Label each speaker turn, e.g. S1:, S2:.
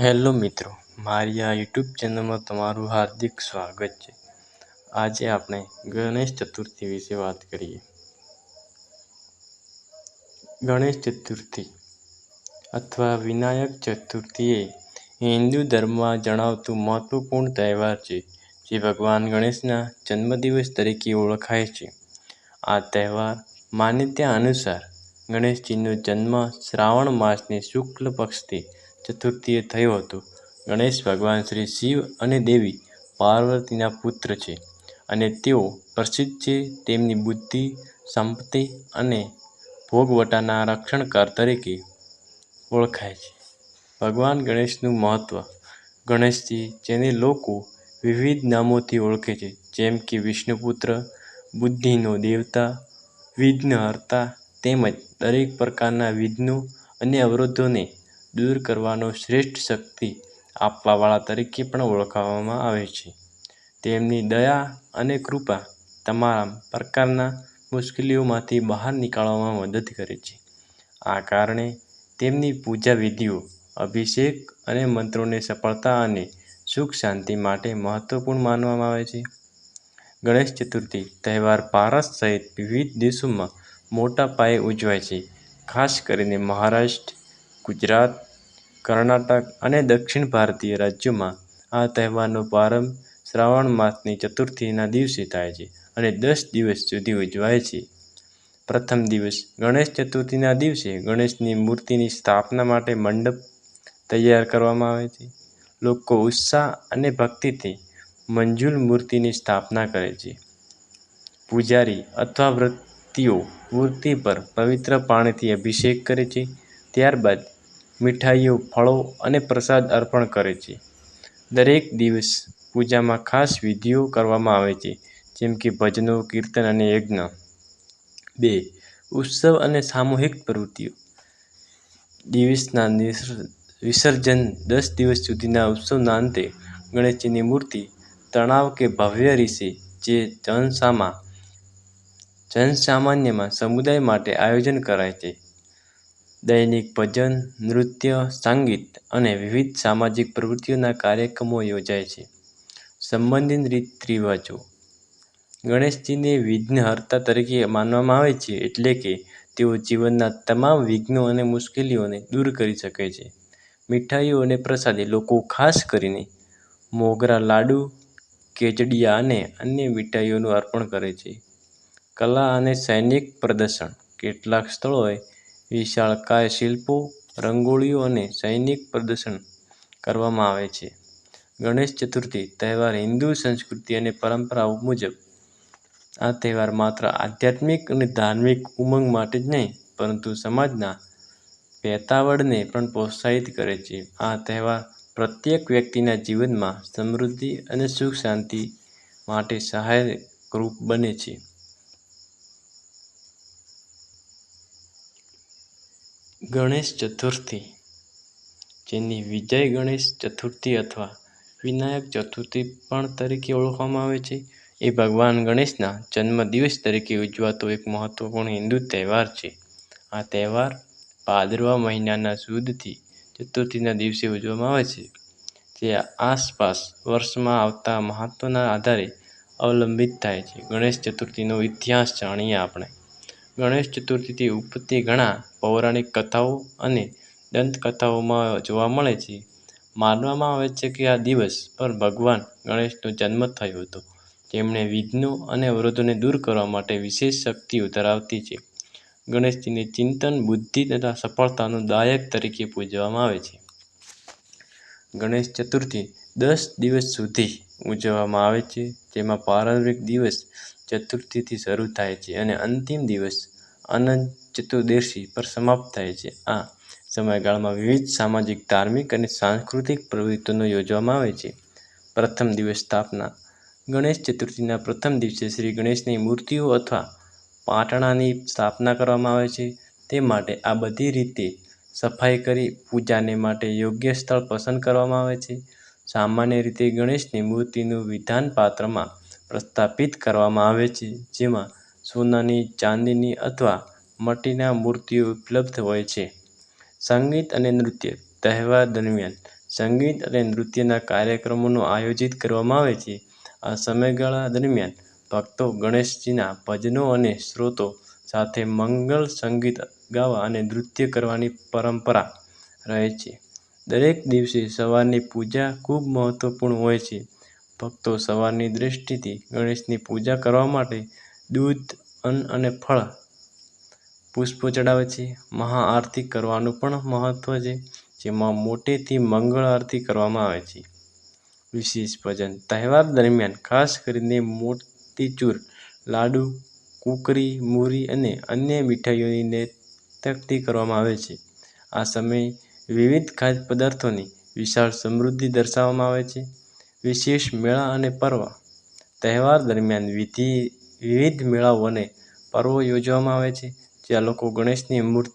S1: Hello મિત્રો, મારી આ યુટ્યુબ ચેનલમાં તમારું હાર્દિક સ્વાગત છે. આજે આપણે ગણેશ ચતુર્થી વિશે વાત કરીએ. ગણેશ ચતુર્થી અથવા વિનાયક ચતુર્થી એ હિન્દુ ધર્મમાં જણાવતું મહત્વપૂર્ણ તહેવાર છે, જે ભગવાન ગણેશના જન્મદિવસ તરીકે ઓળખાય છે. આ તહેવાર માન્યતા અનુસાર ગણેશજીનો જન્મ શ્રાવણ માસની શુક્લ પક્ષથી ચતુર્થીએ થયો હતો. ગણેશ ભગવાન શ્રી શિવ અને દેવી પાર્વતીના પુત્ર છે અને તેઓ પ્રસિદ્ધ છે. તેમની બુદ્ધિ, સંપત્તિ અને ભોગવટાના રક્ષણકાર તરીકે ઓળખાય છે. ભગવાન ગણેશનું મહત્ત્વ ગણેશજી જેને લોકો વિવિધ નામોથી ઓળખે છે, જેમ કે વિષ્ણુપુત્ર, બુદ્ધિનો દેવતા, વિઘ્નહર્તા તેમજ દરેક પ્રકારના વિઘ્નો અને અવરોધોને દૂર કરવાનો શ્રેષ્ઠ શક્તિ આપવાવાળા તરીકે પણ ઓળખવામાં આવે છે. તેમની દયા અને કૃપા તમામ પ્રકારના મુશ્કેલીઓમાંથી બહાર નીકળવામાં મદદ કરે છે. આ કારણે તેમની પૂજા વિધિઓ અભિષેક અને મંત્રોને સફળતા અને સુખ શાંતિ માટે મહત્વપૂર્ણ માનવામાં આવે છે. ગણેશ ચતુર્થી તહેવાર ભારત સહિત વિવિધ દેશોમાં મોટા પાયે ઉજવાય છે. ખાસ કરીને મહારાષ્ટ્ર ગુજરાત, કર્ણાટક અને દક્ષિણ ભારતીય રાજ્યોમાં આ તહેવારનો પ્રારંભ શ્રાવણ માસની ચતુર્થીના દિવસે થાય છે અને દસ દિવસ સુધી ઉજવાય છે. પ્રથમ દિવસ ગણેશ ચતુર્થીના દિવસે ગણેશની મૂર્તિની સ્થાપના માટે મંડપ તૈયાર કરવામાં આવે છે. લોકો ઉત્સાહ અને ભક્તિથી મંજુલ મૂર્તિની સ્થાપના કરે છે. પૂજારી અથવા વ્રતિઓ મૂર્તિ પર પવિત્ર પાણીથી અભિષેક કરે છે. ત્યારબાદ મીઠાઈઓ, ફળો અને પ્રસાદ અર્પણ કરે છે. દરેક દિવસ પૂજામાં ખાસ વિધિઓ કરવામાં આવે છે, જેમ કે ભજનો, કીર્તન અને યજ્ઞ. બે, ઉત્સવ અને સામૂહિક પ્રવૃત્તિઓ. દિવસના વિસર્જન દસ દિવસ સુધીના ઉત્સવના અંતે ગણેશજીની મૂર્તિ તણાવ કે ભવ્ય રીસે, જે જનસામા, જનસામાન્યમાં સમુદાય માટે આયોજન કરાય છે. દૈનિક ભજન, નૃત્ય, સંગીત અને વિવિધ સામાજિક પ્રવૃત્તિઓના કાર્યક્રમો યોજાય છે. સંબંધિત રીત રિવાજો. ગણેશજીને વિઘ્નહર્તા તરીકે માનવામાં આવે છે એટલે કે તેઓ જીવનના તમામ વિઘ્નો અને મુશ્કેલીઓને દૂર કરી શકે છે. મીઠાઈઓ અને પ્રસાદી લોકો ખાસ કરીને મોગરા લાડુ કેચડિયા અને અન્ય મીઠાઈઓનું અર્પણ કરે છે. કલા અને સૈનિક પ્રદર્શન. કેટલાક સ્થળોએ વિશાળકાય શિલ્પો, રંગોળીઓ અને સૈનિક પ્રદર્શન કરવામાં આવે છે. ગણેશ ચતુર્થી, તહેવાર હિન્દુ સંસ્કૃતિ અને પરંપરાઓ મુજબ. આ તહેવાર માત્ર આધ્યાત્મિક અને ધાર્મિક ઉમંગ માટે જ નહીં, પરંતુ સમાજના ભેતાવળને પણ પ્રોત્સાહિત કરે છે. આ તહેવાર પ્રત્યેક વ્યક્તિના જીવનમાં સમૃદ્ધિ અને સુખ શાંતિ માટે સહાયકરૂપ બને છે. ગણેશ ચતુર્થી, જેની વિજય ગણેશ ચતુર્થી અથવા વિનાયક ચતુર્થી પણ તરીકે ઓળખવામાં આવે છે. એ ભગવાન ગણેશના જન્મદિવસ તરીકે ઉજવાતો એક મહત્વપૂર્ણ હિન્દુ તહેવાર છે. આ તહેવાર ભાદરવા મહિનાના સુદથી ચતુર્થીના દિવસે ઉજવવામાં આવે છે, જે આસપાસ વર્ષમાં આવતા મહત્વના આધારે અવલંબિત થાય છે. ગણેશ ચતુર્થીનો ઇતિહાસ જાણીએ આપણે. ગણેશ ચતુર્થીથી ઉત્પત્તિ ઘણા પૌરાણિક કથાઓ અને દંતકથાઓમાં જોવા મળે છે. માનવામાં આવે છે કે આ દિવસ પર ભગવાન ગણેશનો જન્મ થયો હતો. જેમણે વિઘ્નો અને અવરોધોને દૂર કરવા માટે વિશેષ શક્તિઓ ધરાવતી છે. ગણેશજીને ચિંતન, બુદ્ધિ તથા સફળતાનું દાયક તરીકે પૂજવામાં આવે છે. ગણેશ ચતુર્થી દસ દિવસ સુધી ઉજવવામાં આવે છે. જેમાં પારંપરિક દિવસ ચતુર્થીથી શરૂ થાય છે અને અંતિમ દિવસ અનંત ચતુર્દશી પર સમાપ્ત થાય છે. આ સમયગાળામાં વિવિધ સામાજિક, ધાર્મિક અને સાંસ્કૃતિક પ્રવૃત્તિઓનો યોજવામાં આવે છે. પ્રથમ દિવસ સ્થાપના. ગણેશ ચતુર્થીના પ્રથમ દિવસે શ્રી ગણેશની મૂર્તિઓ અથવા પાટણાની સ્થાપના કરવામાં આવે છે. તે માટે આ બધી રીતે સફાઈ કરી, પૂજાને માટે યોગ્ય સ્થળ પસંદ કરવામાં આવે છે. સામાન્ય રીતે ગણેશની મૂર્તિનું વિધાન પાત્રમાં પ્રસ્થાપિત કરવામાં આવે છે, જેમાં સોનાની, ચાંદીની અથવા મટીના મૂર્તિઓ ઉપલબ્ધ હોય છે સંગીત અને નૃત્ય તહેવાર દરમિયાન સંગીત અને નૃત્યના કાર્યક્રમોનું આયોજિત કરવામાં આવે છે. આ સમયગાળા દરમિયાન ભક્તો ગણેશજીના ભજનો અને સ્ત્રોતો સાથે મંગલ સંગીત ગાવા અને નૃત્ય કરવાની પરંપરા રહે છે. દરેક દિવસે સવારની પૂજા ખૂબ મહત્ત્વપૂર્ણ હોય છે. ભક્તો સવારની દ્રષ્ટિથી ગણેશની પૂજા કરવા માટે દૂધ, અન્ન અને ફળ, પુષ્પો ચડાવે છે. મહાઆરતી કરવાનું પણ મહત્ત્વ છે, જેમાં મોટેથી મંગળ આરતી કરવામાં આવે છે. વિશેષ ભજન તહેવાર દરમિયાન ખાસ કરીને મોતીચૂર લાડુ, કુકરી, મૂરી અને અન્ય મીઠાઈઓની નેતરતી કરવામાં આવે છે. આ સમયે વિવિધ ખાદ્ય પદાર્થોની વિશાળ સમૃદ્ધિ દર્શાવવામાં આવે છે. વિશેષ મેળા અને પર્વ તહેવાર દરમિયાન વિધિ વિવિધ મેળાઓ અને પર્વો યોજવામાં આવે છે, જ્યાં લોકો ગણેશની મૂર્તિઓ